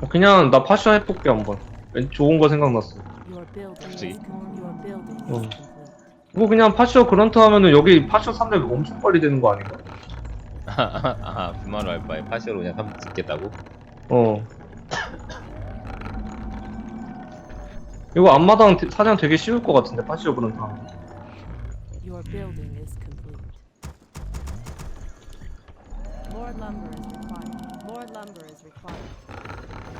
어, 그냥 나 파쇼 해볼게 한번. 왠- 좋은 거 생각났어. Is 어. 뭐 그냥 파쇼 그런트 하면은 여기 파쇼 3렙 엄청 빨리 되는 거 아닌가? 아 불만을 할 바에 파시로 그냥 한번 짓겠다고? 어. 이거 앞마당 대- 사냥 되게 쉬울 것 같은데 파쇼 그런트 하면. Lumber is required. More lumber is required.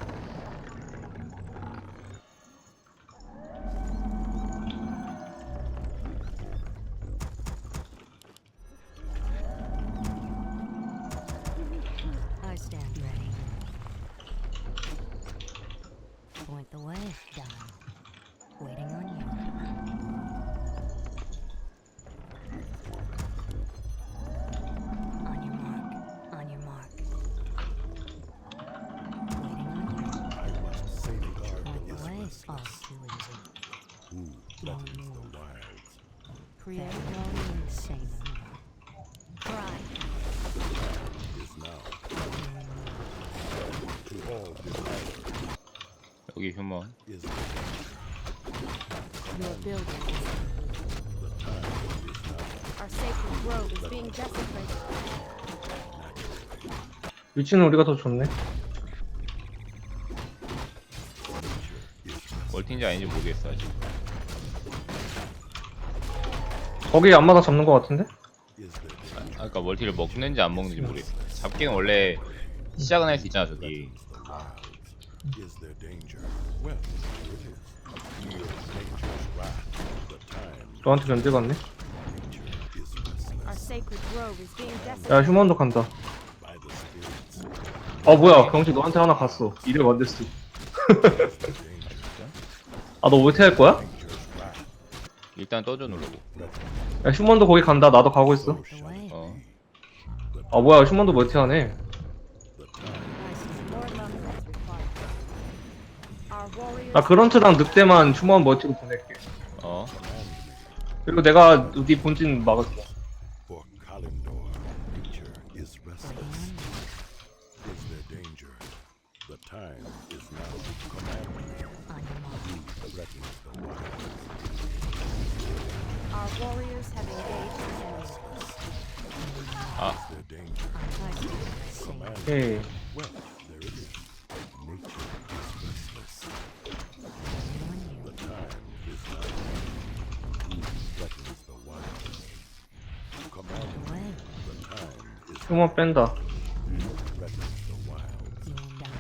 Restless easy. who threatens the wilds. Create Very your well and more. Pride. Is now to all desire 여기 휴먼 is your building is complete. Our sacred grove is being desecrated. 위치는 우리가 더 좋네. 멀티인지 아닌지 모르겠어 아직 거기 앞마당 잡는 것 같은데? 아, 아까 멀티를 먹는지 안 먹는지 모르겠어 잡기는 원래 시작은 할 수 있잖아 저기 is there danger? Well, it is. Feel nature's wrath. The time 너한테 견제 갔네. nature is restless Our sacred grove is being 야. 휴먼도 간다. by the spirits. 아 뭐야 경치 너한테 하나 갔어. 이래 만됐어. Danger. 아너 올테 할 거야? 일단 떠줘 누르고 야 휴먼도 거기 간다. 나도 가고 있어. 어. 아 뭐야 휴먼도 멀티하네. 나 그런트랑 늑대만 휴먼 멀티로 보낼게. 어. 그리고 내가 네 본진 막을게. Say no. Command. 오케이. Well, there it is. Nature is restless. Waiting on you. The time is now. Who threatens the wild? Command. The way. The time is 휴먼 뺀다. who threatens the wild? You and I.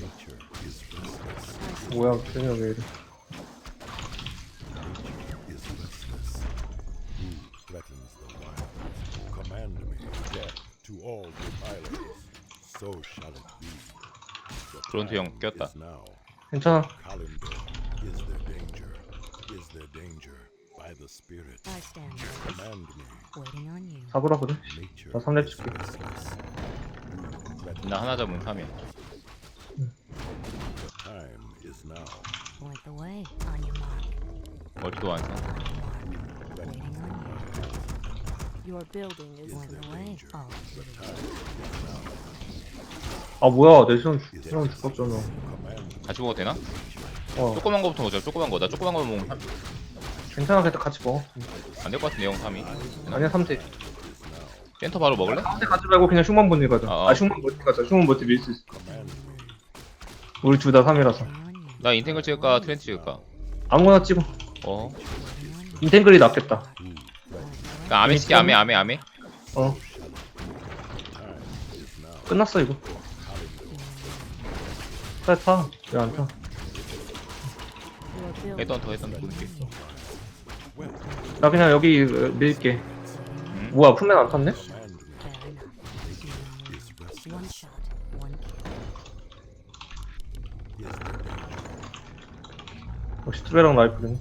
Nature is restless. 뭐야 쟤네 왜 이래. Nature is restless. Who threatens the wild? Command me, death to all defilers. So shall it be. The 브론트 형 꼈다. 괜찮아. Kalindor, is there danger? Is there danger? By the spirit, I stand ready. command me. Waiting on you. 잡으라 그래. Nature 나 3렙 is 줄게. 나 하나 잡으면 3이야 the time is now. Point the way. On your mark. 멀티도 완성 your building is Point the way. Easy. 아 뭐야 내 시험 시험 죽었잖아. 같이 먹어도 되나? 어 조그만 거부터 먹자 조그만 거 나 조그만 거 먹으면 괜찮아 그때 같이 먹어. 안 될 것 같은데 형 3이 아니야 3대. 센터 바로 먹을래? 3대 가지 말고 그냥 흉만 본일 가자. 어. 아 흉만 멀티 가자. 흉만 멀티 밀수 있어. Command me. 우리 둘 다 3이라서. Waiting on you. 나 인탱글 찍을까 트렌치 찍을까? 아무거나 찍어. 어? 인텐글이 낫겠다. 나 아메 찍게 아메 아메 아메 어 끝났어 이거. 빨리 타. 왜안 타? 했던 더 했던 더나 그냥 여기 어, 밀게. 뭐야 풀맨 안 탔네? Fair enough. One shot. One kill. 역시 투베랑 라이프네.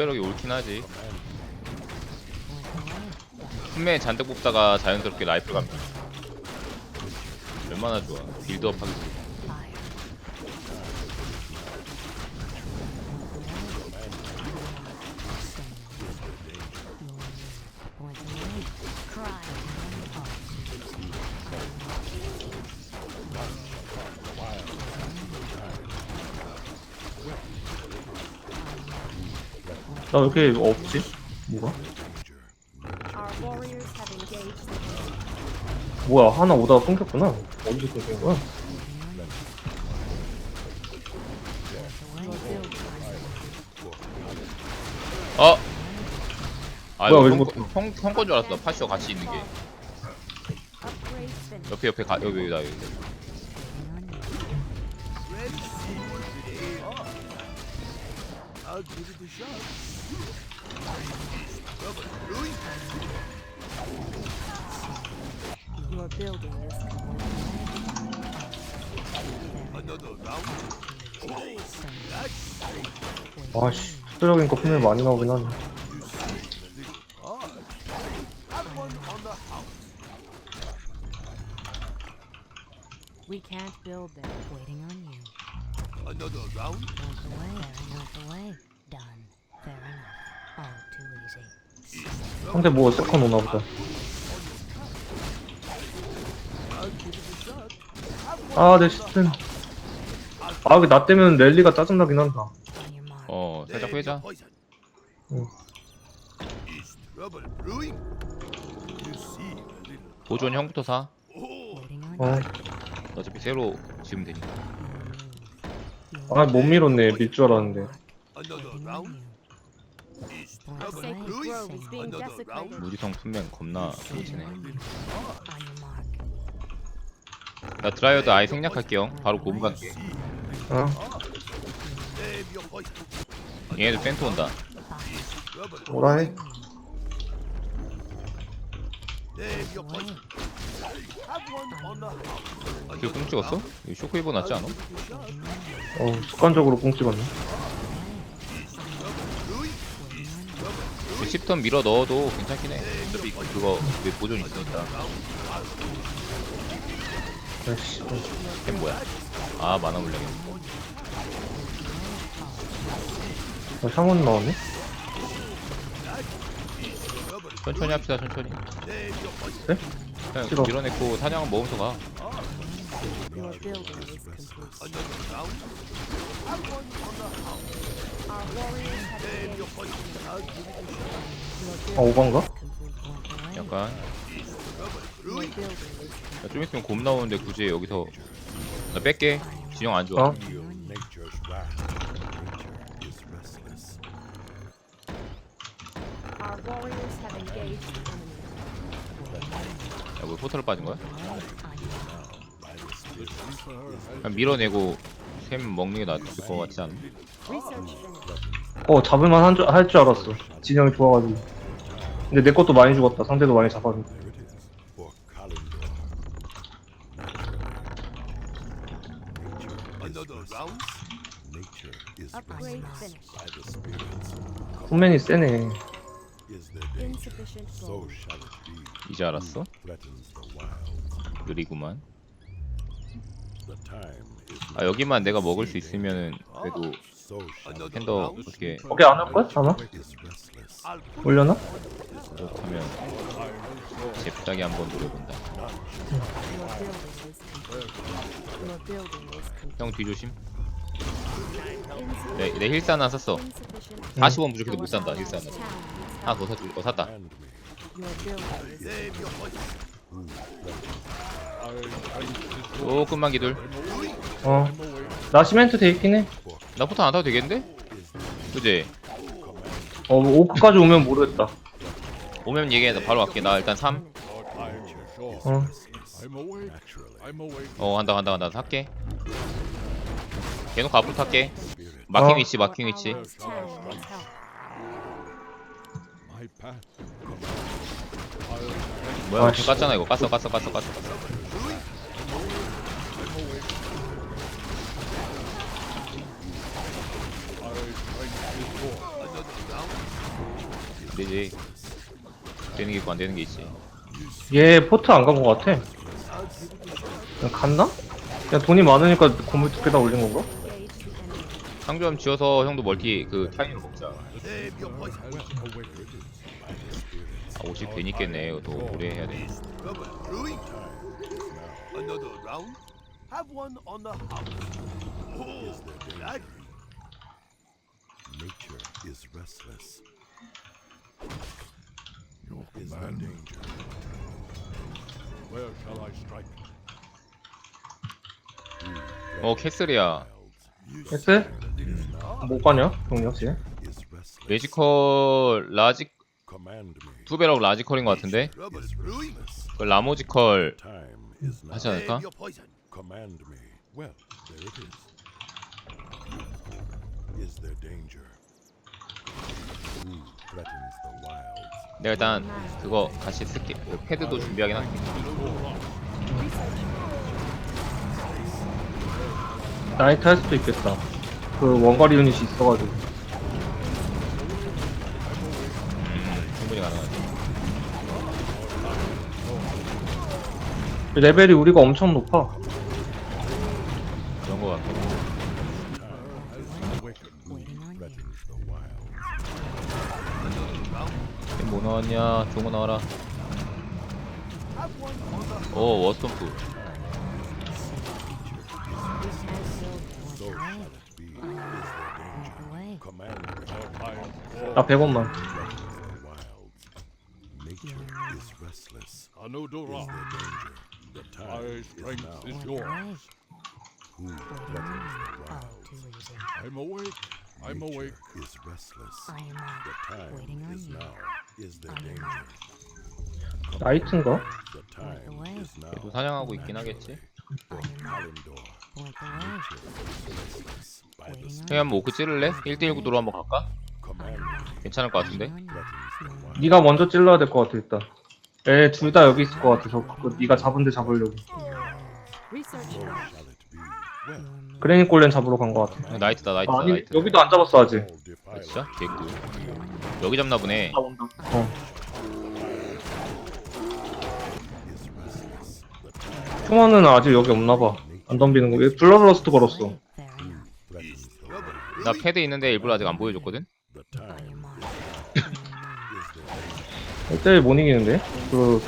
투베럭이 옳긴 하지. 품에 잔뜩 뽑다가 자연스럽게 라이플 갑니다. 얼마나 좋아. 빌드업 하기 좋아 나 왜 이렇게 없지? 뭐가? 뭐야 하나 오다가 끊겼구나 어디서 끊긴 거야? 어? 아 뭐야, 이거 왜 형, 죽었어? 형, 형 건 줄 알았어 파시오 같이 있는 게. 옆에 옆에 가 여기 여기 나 여기 Your building is complete. 아씨 수적인 거 품에 많이 나오긴 하네 We can't build there. Waiting on you. Another round? Not the way. Fair 상대 뭐 세컨 오나 보다 아 내 시스템 아 이게 나 때문에 랠리가 짜증나긴 한다 On your mark. 어 살짝 회자 응. 보존 형부터 사 on 어. 어차피 새로 지으면 되니까 아 못 밀었네 밀 줄 알았는데 Waiting on you. Our Point sacred blank. grove is being desecrated. 무지성 품면 겁나 오지네 On your mark. 나 드라이어드 아예 생략할게요 바로 고무 갈게 어? 얘네도 센트 온다 뭐라 해? 이거 꽁 찍었어? 이거 쇼크웨이버 낫지 않아? 어 습관적으로 꽁 찍었네 10턴 밀어 넣어도 괜찮긴 해. 어차피 그거 왜 보존 있으니까. 아이씨 걘 뭐야? 아 만화 물량이네. 어, 상원 나왔네? 천천히 합시다 천천히. 네? 그냥 싫어. 밀어내고 사냥은 먹으면서 가 Your building is complete. Our warriors have engaged. 아 오반가? Complete. 약간 Your building is complete. 야, 좀 있으면 곰 나오는데 굳이 여기서 나 뺄게 진영 안 좋아 어? Our warriors have the. 야뭐 포털 빠진 거야? 그냥 밀어내고 샘 먹는 게 나을 것 같지 않아? 어 잡을만 한 줄, 할 줄 알았어 진영이 좋아가지고 근데 내 것도 많이 죽었다 상대도 많이 Upgrade finished. spirits. 홈맨이 세네? Insufficient gold. 이제 알았어? 느리구만 아 여기만 내가 먹을 수 있으면은 그래도 팬더 어떻게 거기 안할 거야? restless. 올려나? 그렇다면 잽싸게 한번 노려본다. 형 뒤조심. 내, 내 힐사 하나 샀어 Insufficient. 40원 부족해도 못 산다 힐사 하나 하나. 더 사줄 어 샀다 조금만 기둘 어 나 시멘트 돼 있긴 해 나 포탄 안 타도 되겠는데? 그지? 어, 오크까지 오면 모르겠다. 오면 얘기해 나 바로 갈게 나 일단 3 어. 어 간다 간다 간다 살게 계속 앞으로 탈게 마킹 어. 위치 마킹 위치. 뭐야 아, 씨. 깠잖아 이거 깠어 깠어 깠어 깠어 깠어 되지 되는 게 있고 안 되는 게 있지 얘 포트 안간것 같아. 그냥 갔나? 그냥 돈이 많으니까 건물 두개다 올린 건가? 상점 지어서 형도 멀티 그 타인으로 먹자. 아 50 괜히 깼네. 이거 더 오래 해야 돼. Another round? Have one on the house. Oh, that Nature is restless. Your danger? Where shall I strike? 어 캐슬이야. 했어? 못 가냐? Is restless. 매지컬 라지 Command me. 투베럭 라지컬인 것 같은데. 그 라모지컬 Time is now. 하지 않을까? Save your poison. Command me. Well, there it is. Is there danger? Who threatens the wilds? 내가 일단 그거 같이 쓸게 그 패드도 준비하긴 할게 나이트 할 수도 있겠다. 그 원거리 유닛이 있어가지고. 충분히 가능하지 레벨이 우리가 엄청 높아. 그런 거 같아 Waiting on you. Threatens the wilds. 뭐 나왔냐 좋은 거 나와라 오 워스톰프. 나 100원만. Threatens the wilds. Nature is restless. Anudora, Is there danger? The time my is strength now. is The yours. way. Who threatens the All wilds? too easy. I'm awake. I'm awake. is restless. I am The not time waiting on is you. now. Is there I am danger? not. 나이트인가? The time way. is now. 얘도 사냥하고 있긴 하겠지 From Kalendor. Point the way. Nature is restless. By the Waiting on 형이 한번 오크 찌를래? 1대1 구도로 한번 갈까? command. 괜찮을 것 같은데? on you. The. 네가 먼저 찔러야 될 것 같아 일단. 애둘 다 여기 있을 것 같아. 저 그거 네가 잡은 데 잡으려고. Research So done. shall it be. Well, 그레니 골렌 잡으러 간 것 같아. 형, 나이트다 나이트다 아니 나이트 여기도 안 잡았어 아직. 아. 진짜? 개꿀 여기 잡나 보네 온다. 어. 총알은 아직 여기 없나 봐. 안 덤비는 거. 얘 블러드러스트 걸었어. 나 패드 있는데 일부러 아직 안 보여줬거든? There. 1대1 못 이기는데? 그,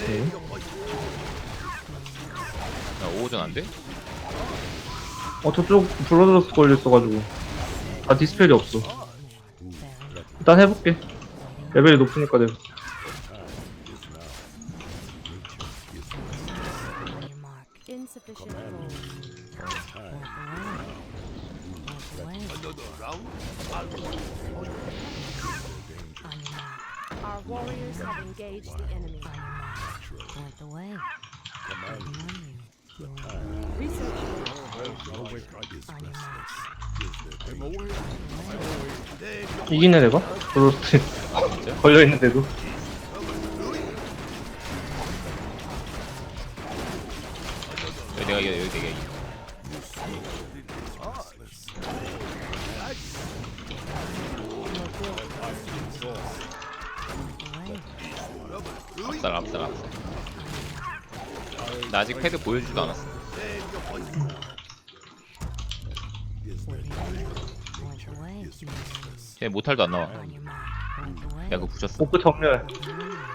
그야 5호전 안 돼? 어 저쪽 블러드러스트 걸려있어가지고. 아 디스펠이 없어. 일단 해볼게. 레벨이 높으니까 내가. 이기네 내가? 블러드러스트 걸려있는데도. 여기 내가 이겨 여기 내가 이겨 압살 압살 압살. 나 아직 패드 보여주지도 않았어 쟤 모탈도 안 나와. 야 그거 부셨어 오크 전멸.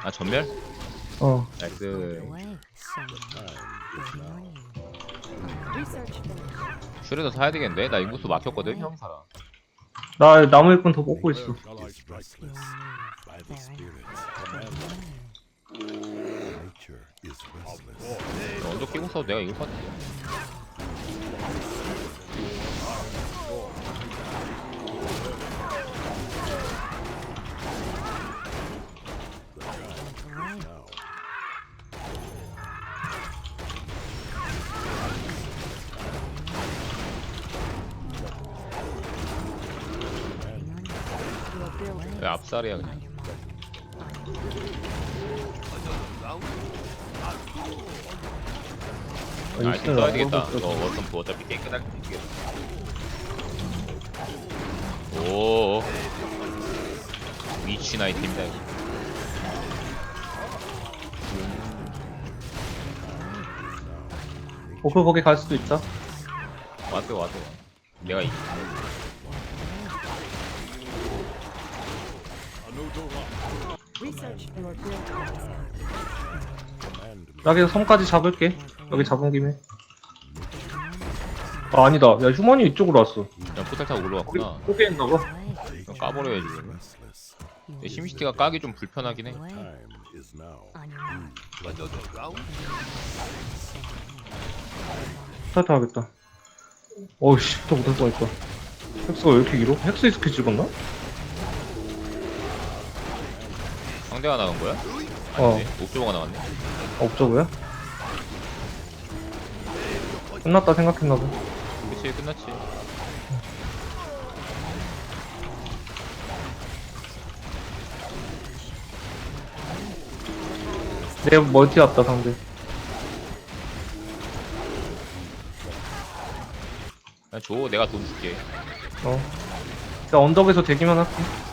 아 전멸? 어. 나이스. 슈레더 사야 되겠는데? 나 인구수 막혔거든 형 사라 나 나무 일꾼 더 뽑고 있어. 언제 끼고 싸도 내가 이길 것 같아 왜 압살이야 On 그냥. your mark. 아이템 써야 되겠다. 너 워썸프 어차피 이기겠다 오. 미친 아이템이다 이거. 오크 거기 갈 수도 있다. 와도 와도 내가 이 Research your 나 그냥 섬까지 잡을게. 여기 잡은 김에. 아 아니다. 야 휴먼이 이쪽으로 왔어. 그냥 포탈 타고 올라왔구나 포기했나봐 그럼 까버려야지 그러면. 근데 심시티가 까기 좀 불편하긴 해? 스타트 하겠다. 어우씨, 더 못할 뻔했다. 헥스가 왜 이렇게 길어? 헥스 스킬 찍었나? 상대가 나간 거야? 어. 아니네 옥조버가 나갔네 아, 옵저버야? 끝났다 생각했나봐. 그치 끝났지 내 멀티 왔다 상대. 그냥 줘 내가 돈 줄게 어. 나 언덕에서 대기만 할게.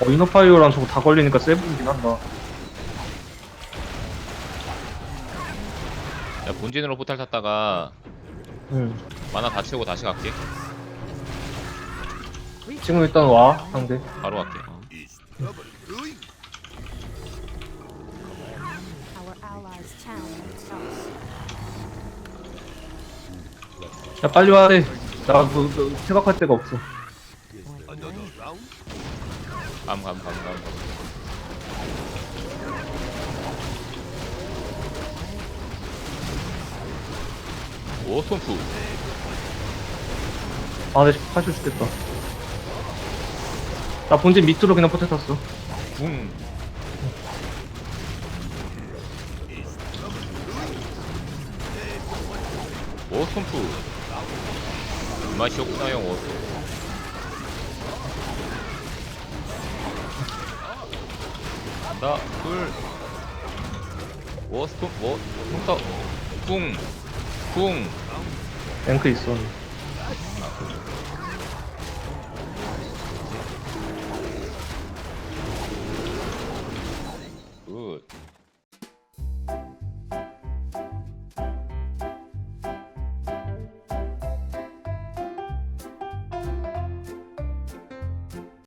어, 이너파이어랑 저거 다 걸리니까 세븐이긴 한다. 야 본진으로 포탈 탔다가 응. 만화 다 채우고 다시 갈게 지금 일단 와, 상대. 바로 갈게 Is trouble brewing? Our allies' town is us. 야, 빨리 와야 돼. 나, 그, 그, 생각할 데가 없어. Another round? 감 감 감 감 오 손프 아, 내 파실 죽겠다. 나 본진 밑으로 그냥 포트 탔어. 붕오 손프 맛이었구나 형 오. 하나 둘 워스톱 워 흉터 쿵쿵 랭크 있어.